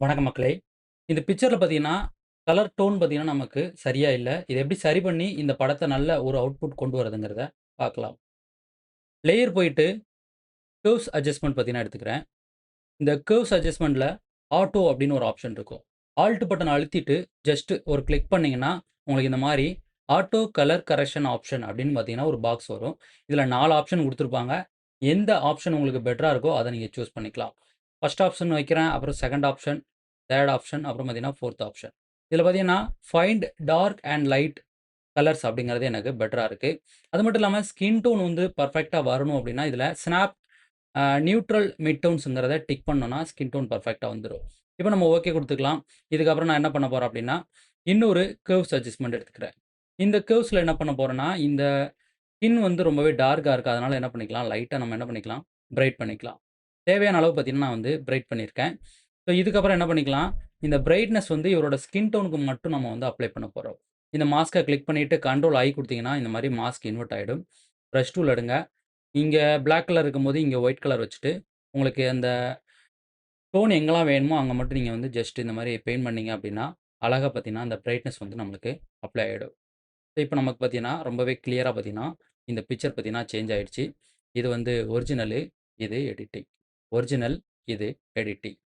வணக்கம் மக்களே! இந்த பிக்சரில் பார்த்தீங்கன்னா, கலர் டோன் பார்த்தீங்கன்னா, நமக்கு சரியாக இல்லை இதை எப்படி சரி பண்ணி இந்த படத்தை நல்ல ஒரு அவுட்புட் கொண்டு வரதுங்கிறத பார்க்கலாம். லேயர் போயிட்டு கேர்வ்ஸ் அட்ஜஸ்ட்மெண்ட் பார்த்தீங்கன்னா எடுத்துக்கிறேன். இந்த கேர்வ்ஸ் அட்ஜஸ்ட்மெண்ட்டில் ஆட்டோ அப்படின்னு ஒரு ஆப்ஷன் இருக்கும். ஆல்ட் பட்டன் அழுத்திட்டு ஜஸ்ட் ஒரு கிளிக் பண்ணிங்கன்னா உங்களுக்கு இந்த மாதிரி ஆட்டோ கலர் கரெக்ஷன் ஆப்ஷன் அப்படின்னு பார்த்தீங்கன்னா, ஒரு பாக்ஸ் வரும். இதில் நாலு ஆப்ஷன் கொடுத்துருப்பாங்க எந்த ஆப்ஷன் உங்களுக்கு பெட்டராக இருக்கோ, அதை நீங்கள் சூஸ் பண்ணிக்கலாம். ஃபர்ஸ்ட் ஆப்ஷன் வைக்கிறேன். அப்புறம் செகண்ட் ஆப்ஷன், தேர்ட் ஆப்ஷன், அப்புறம் பார்த்தீங்கன்னா, ஃபோர்த் ஆப்ஷன். இதில் பார்த்தீங்கன்னா, find dark and light colours அப்படிங்கிறது எனக்கு பெட்டராக இருக்குது அது மட்டும் இல்லாமல் ஸ்கின் டோன் வந்து பர்ஃபெக்டாக வரணும் அப்படின்னா, இதில் ஸ்னாப் நியூட்ரல் மிட் டோன்ஸுங்கிறத டிக் பண்ணோன்னா ஸ்கின் டோன் பர்ஃபெக்டாக வந்துடும் இப்போ நம்ம ஓகே கொடுத்துக்கலாம் இதுக்கப்புறம் நான் என்ன பண்ண போகிறேன் அப்படின்னா, இன்னொரு கேர்வ்ஸ் அட்ஜஸ்ட்மெண்ட் எடுத்துக்கிறேன். இந்த கேர்வ்ஸில் என்ன பண்ண போகிறேன்னா இந்த ஸ்கின் வந்து ரொம்பவே டார்க்காக இருக்குது அதனால் என்ன பண்ணிக்கலாம், லைட்டாக நம்ம என்ன பண்ணிக்கலாம், பிரைட் பண்ணிக்கலாம். தேவையான அளவு பார்த்தீங்கன்னா, நான் வந்து பிரைட் பண்ணியிருக்கேன். ஸோ இதுக்கப்புறம் என்ன பண்ணிக்கலாம், இந்த பிரைட்னஸ் வந்து இவரோட ஸ்கின் டோனுக்கு மட்டும் நம்ம வந்து அப்ளை பண்ண போகிறோம் இந்த மாஸ்க்கை கிளிக் பண்ணிவிட்டு கண்ட்ரோல் ஆகி கொடுத்தீங்கன்னா இந்த மாதிரி மாஸ்க் இன்வெர்ட் ஆயிடும். ப்ரஷ் டூல் எடுங்க. இங்கே பிளாக் கலர் இருக்கும்போது, இங்கே ஒயிட் கலர் வச்சுட்டு, உங்களுக்கு அந்த டோன் எங்கெல்லாம் வேணுமோ, அங்கே மட்டும் நீங்கள் வந்து ஜஸ்ட் இந்த மாதிரி பெயிண்ட் பண்ணீங்க அப்படின்னா, அழகாக பார்த்தீங்கன்னா, அந்த பிரைட்னஸ் வந்து நம்மளுக்கு அப்ளை ஆகிடும் இப்போ நமக்கு பார்த்தீங்கன்னா, ரொம்பவே கிளியராக பார்த்தீங்கன்னா, இந்த பிக்சர் பார்த்தீங்கன்னா சேஞ்ச் ஆகிடுச்சு இது வந்து ஒரிஜினலு, இது எடிட்டிங். ஒரிஜினல், இது எடிட்டிங்.